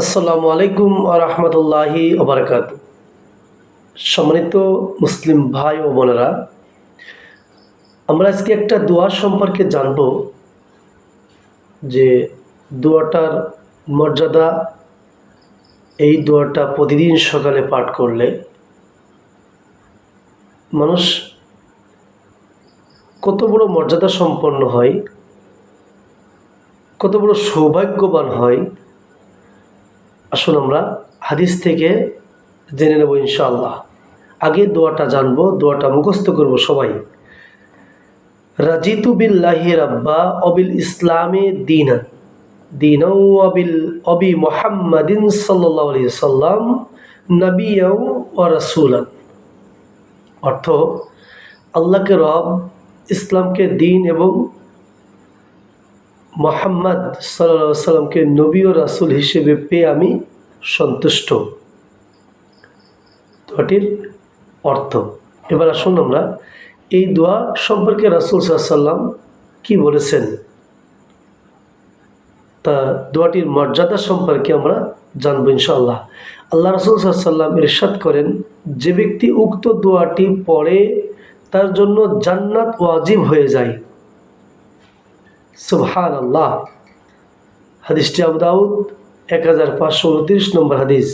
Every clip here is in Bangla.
আসসালামু আলাইকুম আরহামতুল্লাহি ওবরাকাত সম্মানিত মুসলিম ভাই ও বোনেরা, আমরা আজকে একটা দোয়া সম্পর্কে জানব যে দোয়াটার মর্যাদা, এই দোয়াটা প্রতিদিন সকালে পাঠ করলে মানুষ কত বড় মর্যাদা সম্পন্ন হয়, কত বড় সৌভাগ্যবান হয় আসুন আমরা হাদিস থেকে জেনে নেব ইনশাআল্লাহ। আগে দোয়াটা জানব, দোয়াটা মুখস্থ করব সবাই। রাজিতু বিল্লাহি রাব্বা অবিল ইসলামে দিনা। দিন অবিল অবি মোহাম্মদিন সাল্লাহ সাল্লাম নবিয়াউ ও রাসুলান অর্থ, আল্লাহকে রব, ইসলামকে দিন এবং মোহাম্মদ সাল্লা সাল্লামকে নবী ও রাসুল হিসেবে পেয়ে আমি সন্তুষ্ট। দোয়াটির অর্থ। এবার আসুন আমরা এই দোয়া সম্পর্কে রাসুল সাল্লাম কি বলেছেন? তা দোয়াটির মর্যাদা সম্পর্কে আমরা জানব ইনশাআল্লাহ। আল্লাহ রসুল সাল্লাম ইরশাদ করেন, যে ব্যক্তি উক্ত দোয়াটি পড়ে তার জন্য জান্নাত ওয়াজিব হয়ে যায়। সুবহান আল্লাহ হাদিসটি আবু দাউদ এক হাজার পাঁচশো উনত্রিশ নম্বর হাদিস।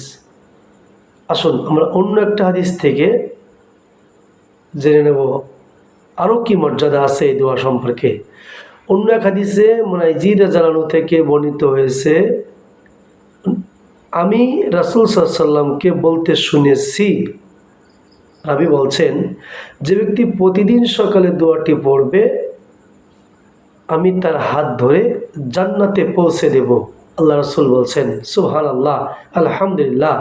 আসুন, আমরা অন্য একটা হাদিস থেকে জেনে নেব। আরও কি মর্যাদা আছে এই দোয়া সম্পর্কে? অন্য এক হাদিসে মোনাইজির জানানো থেকে বর্ণিত হয়েছে, আমি রাসুল সাল্লামকে বলতে শুনেছি। রাবি বলছেন, যে ব্যক্তি প্রতিদিন সকালে দোয়াটি পড়বে আমি তার হাত ধরে জান্নাতে পৌঁছে দেব। আল্লাহ রসুল বলছেন সুহান আল্লাহ আলহামদুলিল্লাহ।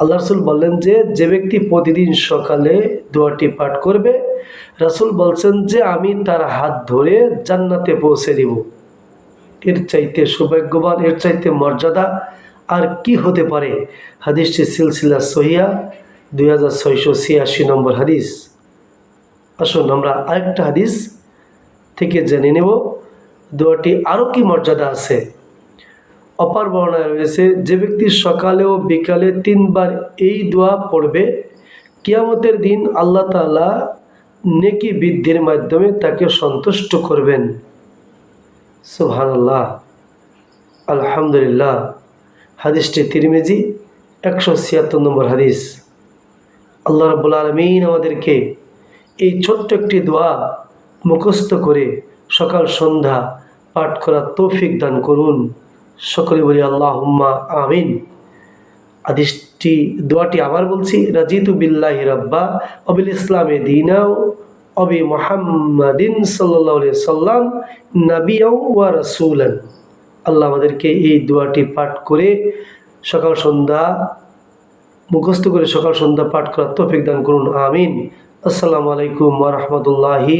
আল্লাহ রসুল বললেন যে যে ব্যক্তি প্রতিদিন সকালে দোয়াটি পাঠ করবে, রাসুল বলছেন যে, আমি তার হাত ধরে জান্নাতে পৌঁছে দিব। এর চাইতে সৌভাগ্যবান, এর চাইতে মর্যাদা আর কি হতে পারে? হাদিসটি সিলসিলা সহিয়া, দুই হাজার ছয়শো ছিয়াশি নম্বর হাদিস। আসুন আমরা আরেকটা হাদিস থেকে জেনে নেব। দোয়াটি আরও কি মর্যাদা আছে? অপার বর্ণায় রয়েছে, যে ব্যক্তি সকালে ও বিকালে তিনবার এই দোয়া পড়বে, কিয়ামতের দিন আল্লাহ তালা নেকি বৃদ্ধির মাধ্যমে তাকে সন্তুষ্ট করবেন। সুবহানাল্লাহ। আলহামদুলিল্লাহ। হাদিসটি তিরমিজি, একশো ছিয়াত্তর নম্বর হাদিস। আল্লাহ রবুল আলমিন আমাদেরকে এই ছোট্ট একটি দোয়া মুখস্থ করে সকাল সন্ধ্যা পাঠ করার তৌফিক দান করুন। সকলে বলি আল্লাহ আমিন। আদিসটি দোয়াটি আবার বলছি, রাজিতু বিল্লাহ রব্বা, অবিল ইসলামে দিনাও, অবি মোহাম্মদিন সাল্লাহ সাল্লাম নাবিয়াও ওয়া রাসুলান। আল্লাহ আমাদেরকে এই দোয়াটি পাঠ করে সকাল সন্ধ্যা, মুখস্থ করে সকাল সন্ধ্যা পাঠ করার তৌফিক দান করুন, আমিন। আসসালামু আলাইকুম ওয়া রাহমাতুল্লাহি